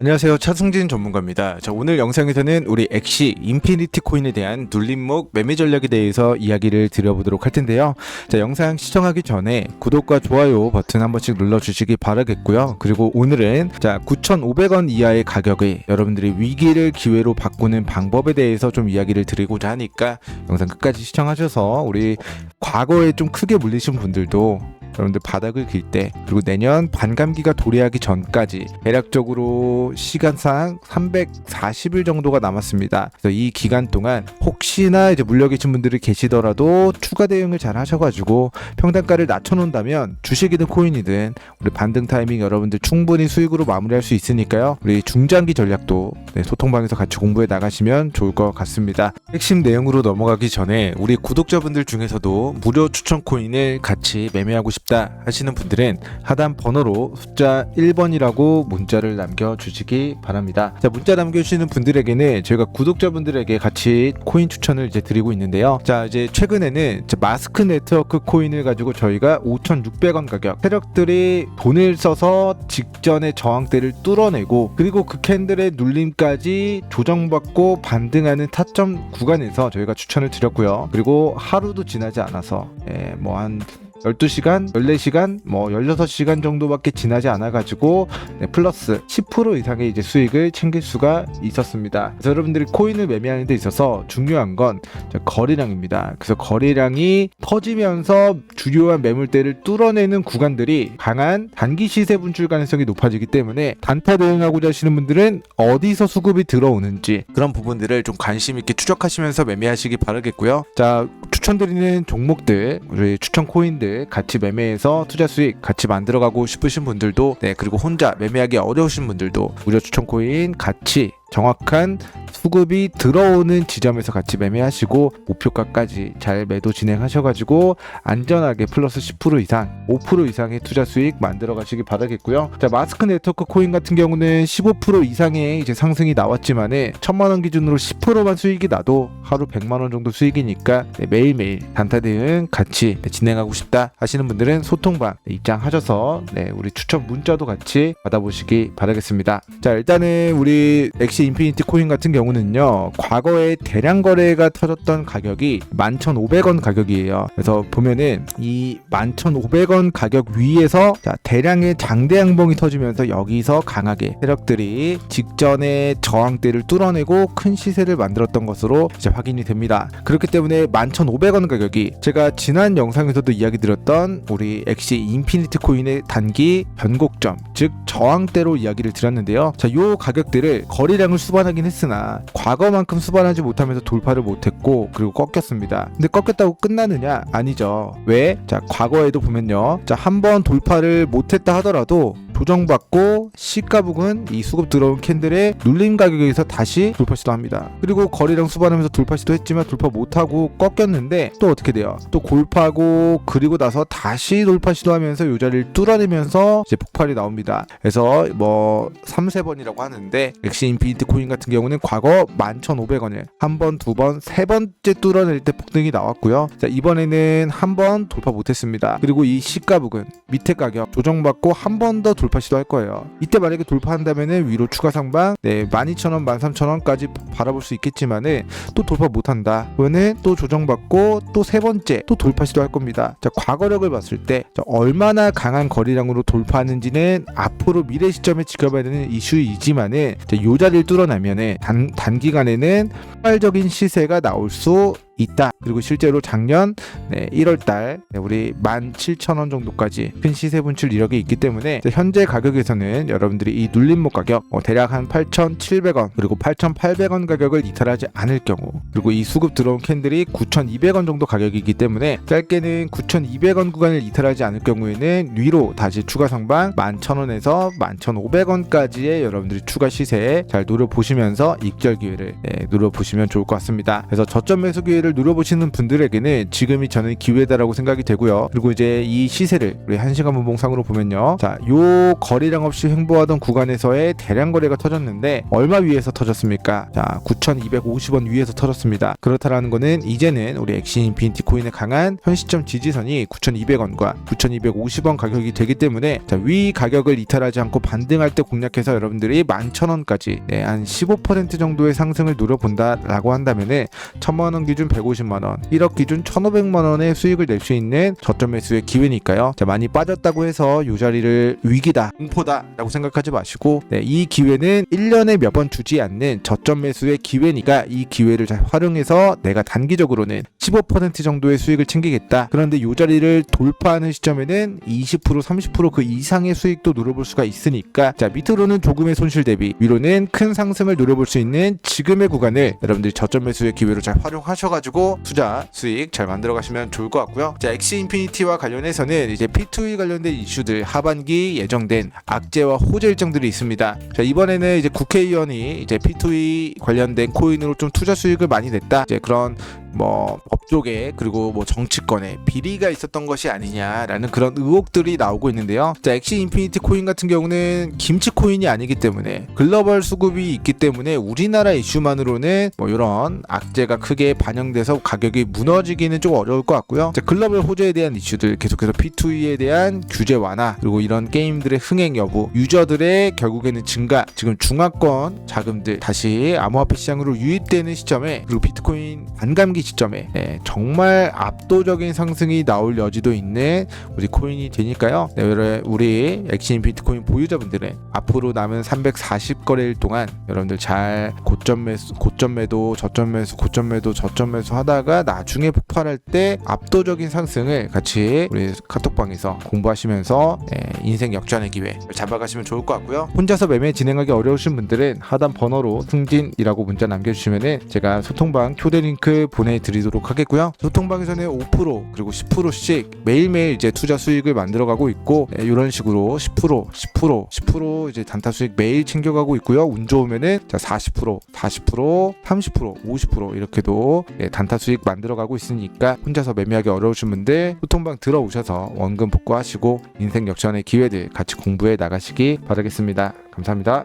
안녕하세요. 차승진 전문가입니다. 자 오늘 영상에서는 우리 엑시 인피니티 코인에 대한 눌림목 매매 전략에 대해서 이야기를 드려보도록 할 텐데요. 자 영상 시청하기 전에 구독과 좋아요 버튼 한 번씩 눌러주시기 바라겠고요. 그리고 오늘은 자 9,500원 이하의 가격에 여러분들이 위기를 기회로 바꾸는 방법에 대해서 좀 이야기를 드리고자 하니까 영상 끝까지 시청하셔서 우리 과거에 좀 크게 물리신 분들도 여러분들 바닥을 길 때 그리고 내년 반감기가 도래하기 전까지 대략적으로 시간상 340일 정도가 남았습니다. 그래서 이 기간 동안 혹시나 이제 물려 계신 분들이 계시더라도 추가 대응을 잘 하셔가지고 평단가를 낮춰놓는다면 주식이든 코인이든 우리 반등 타이밍 여러분들 충분히 수익으로 마무리할 수 있으니까요. 우리 중장기 전략도 네, 소통방에서 같이 공부해 나가시면 좋을 것 같습니다. 핵심 내용으로 넘어가기 전에 우리 구독자분들 중에서도 무료 추천 코인을 같이 매매하고 싶다 하시는 분들은 하단 번호로 숫자 1번이라고 문자를 남겨주시기 바랍니다. 자, 문자 남겨주시는 분들에게는 저희가 구독자분들에게 같이 코인 추천을 이제 드리고 있는데요. 자, 이제 최근에는 마스크 네트워크 코인을 가지고 저희가 5,600원 가격 세력들이 돈을 써서 직전의 저항대를 뚫어내고 그리고 그 캔들의 눌림까지 조정받고 반등하는 타점 구간에서 저희가 추천을 드렸고요. 그리고 하루도 지나지 않아서 예, 뭐한 12시간, 14시간, 뭐 16시간 정도밖에 지나지 않아 가지고 네, 플러스 10% 이상의 이제 수익을 챙길 수가 있었습니다. 그래서 여러분들이 코인을 매매하는 데 있어서 중요한 건저 거래량입니다. 그래서 거래량이 터지면서 주요한 매물대를 뚫어내는 구간들이 강한 단기 시세 분출 가능성이 높아지기 때문에 단타 대응하고자 하시는 분들은 어디서 수급이 들어오는지 그런 부분들을 좀 관심 있게 추적하시면서 매매하시기 바라겠고요. 자, 추천드리는 종목들, 우리 추천 코인들 같이 매매해서 투자 수익 같이 만들어가고 싶으신 분들도 네 그리고 혼자 매매하기 어려우신 분들도 무료 추천 코인 같이 정확한 수급이 들어오는 지점에서 같이 매매하시고 목표가까지 잘 매도 진행하셔가지고 안전하게 플러스 10% 이상, 5% 이상의 투자 수익 만들어 가시기 바라겠고요. 자 마스크 네트워크 코인 같은 경우는 15% 이상의 이제 상승이 나왔지만은 천만 원 기준으로 10%만 수익이 나도 하루 100만 원 정도 수익이니까 네, 매일매일 단타 대응 같이 네, 진행하고 싶다 하시는 분들은 소통방 네, 입장하셔서 네, 우리 추천 문자도 같이 받아보시기 바라겠습니다. 자 일단은 우리 엑시 인피니티 코인 같은 경우는요 과거에 대량 거래가 터졌던 가격이 11,500원 가격이에요. 그래서 보면은 이 11,500원 가격 위에서 자, 대량의 장대 양봉이 터지면서 여기서 강하게 세력들이 직전의 저항대를 뚫어내고 큰 시세를 만들었던 것으로 이제 확인이 됩니다. 그렇기 때문에 11,500원 가격이 제가 지난 영상에서도 이야기 드렸던 우리 엑시 인피니티 코인의 단기 변곡점 즉 저항대로 이야기를 드렸는데요. 자, 요 가격대를 거래량 을 수반하긴 했으나 과거만큼 수반하지 못하면서 돌파를 못했고 그리고 꺾였습니다. 근데 꺾였다고 끝나느냐? 아니죠. 왜? 자, 과거에도 보면요. 자, 한 번 돌파를 못했다 하더라도 조정받고 시가 부근 이 수급 들어온 캔들의 눌림 가격에서 다시 돌파 시도 합니다. 그리고 거래량 수반하면서 돌파 시도 했지만 돌파 못하고 꺾였는데 또 어떻게 돼요? 또 골파고 그리고 나서 다시 돌파 시도하면서 요 자리를 뚫어내면서 이제 폭발이 나옵니다. 그래서 뭐 3, 세 번이라고 하는데 엑시 인피니티 코인 같은 경우는 과거 11,500원을 한 번, 두 번, 세 번째 뚫어낼 때 폭등이 나왔고요. 자, 이번에는 한 번 돌파 못했습니다. 그리고 이 시가 부근 밑에 가격 조정받고 한 번 더 돌파 시도할 거예요. 이때 만약에 돌파한다면은 위로 추가 상방 네 12,000원, 13,000원까지 바라볼 수 있겠지만은 또 돌파 못한다. 그러면은 또 조정받고 또 세 번째 또 돌파 시도할 겁니다. 자 과거력을 봤을 때 자, 얼마나 강한 거리량으로 돌파하는지는 앞으로 미래 시점에 지켜봐야 되는 이슈이지만은 자, 요 자리를 뚫어내면은 단, 단기간에는 폭발적인 시세가 나올 수 있다. 그리고 실제로 작년 네, 1월달 우리 17,000원 정도까지 큰 시세 분출 이력이 있기 때문에 현재 가격에서는 여러분들이 이 눌림목 가격 어, 대략 한 8,700원 그리고 8,800원 가격을 이탈하지 않을 경우 그리고 이 수급 들어온 캔들이 9,200원 정도 가격이기 때문에 짧게는 9,200원 구간을 이탈하지 않을 경우에는 위로 다시 추가 상방 11,000원에서 11,500원까지의 여러분들이 추가 시세에 잘 노려보시면서 입절 기회를 네, 노려보시면 좋을 것 같습니다. 그래서 저점 매수 기회를 요자리를 누려보시는 분들에게는 지금이 저는 기회다라고 생각이 되고요. 그리고 이제 이 시세를 우리 한 시간 분봉상으로 보면요. 자, 요 거래량 없이 횡보하던 구간에서의 대량 거래가 터졌는데 얼마 위에서 터졌습니까? 자, 9,250원 위에서 터졌습니다. 그렇다라는 거는 이제는 우리 엑시 인피니티 코인의 강한 현 시점 지지선이 9,200원과 9,250원 가격이 되기 때문에 자, 위 가격을 이탈하지 않고 반등할 때 공략해서 여러분들이 11,000원까지 네, 한 15% 정도의 상승을 누려본다라고 한다면은 1,000만 원 기준 150만 원, 1억 기준 1,500만 원의 수익을 낼 수 있는 저점 매수의 기회니까요. 자, 많이 빠졌다고 해서 이 자리를 위기다, 공포다 라고 생각하지 마시고 네, 이 기회는 1년에 몇 번 주지 않는 저점 매수의 기회니까 이 기회를 잘 활용해서 내가 단기적으로는 15% 정도의 수익을 챙기겠다. 그런데 이 자리를 돌파하는 시점에는 20% 30%그 이상의 수익도 누려볼 수가 있으니까 자 밑으로는 조금의 손실 대비 위로는 큰 상승을 누려볼 수 있는 지금의 구간을 여러분들이 저점 매수의 기회로 잘 활용하셔가지고 투자 수익 잘 만들어 가시면 좋을 것 같고요. 자 엑시 인피니티와 관련해서는 이제 P2E 관련된 이슈들 하반기 예정된 악재와 호재 일정들이 있습니다. 자 이번에는 이제 국회의원이 이제 P2E 관련된 코인으로 좀 투자 수익을 많이 냈다. 이제 그런 뭐 업종에 그리고 뭐 정치권에 비리가 있었던 것이 아니냐라는 그런 의혹들이 나오고 있는데요. 자, 엑시 인피니티 코인 같은 경우는 김치 코인이 아니기 때문에 글로벌 수급이 있기 때문에 우리나라 이슈만으로는 뭐 이런 악재가 크게 반영돼서 가격이 무너지기는 좀 어려울 것 같고요. 자, 글로벌 호재에 대한 이슈들 계속해서 P2E에 대한 규제 완화 그리고 이런 게임들의 흥행 여부 유저들의 결국에는 증가 지금 중화권 자금들 다시 암호화폐 시장으로 유입되는 시점에 그리고 비트코인 반감기 시점에 네, 정말 압도적인 상승이 나올 여지도 있는 우리 코인이 되니까요. 네, 우리- 엑시인 비트코인 보유자분들은 앞으로 남은 340 거래일 동안 여러분들 잘 고점 매수, 고점 매도, 저점 매수, 고점 매도, 저점 매수 하다가 나중에 폭발할 때 압도적인 상승을 같이 우리 카톡방에서 공부하시면서 네, 인생 역전의 기회 잡아가시면 좋을 것 같고요. 혼자서 매매 진행하기 어려우신 분들은 하단 번호로 승진이라고 문자 남겨주시면은 제가 소통방 초대 링크 보내드리도록 하겠고요. 소통방에서는 5% 그리고 10%씩 매일매일 이제 투자 수익을 만들어가고 있고 네, 이런 식으로 10% 10% 10% 이제 단타 수익 매일 챙겨가고 있고요. 운 좋으면은 자 40% 40% 30% 50% 이렇게도 예, 단타 수익 만들어가고 있으니까 혼자서 매매하기 어려우신 분들 소통방 들어오셔서 원금 복구하시고 인생 역전의 기회들 같이 공부해 나가시기 바라겠습니다. 감사합니다.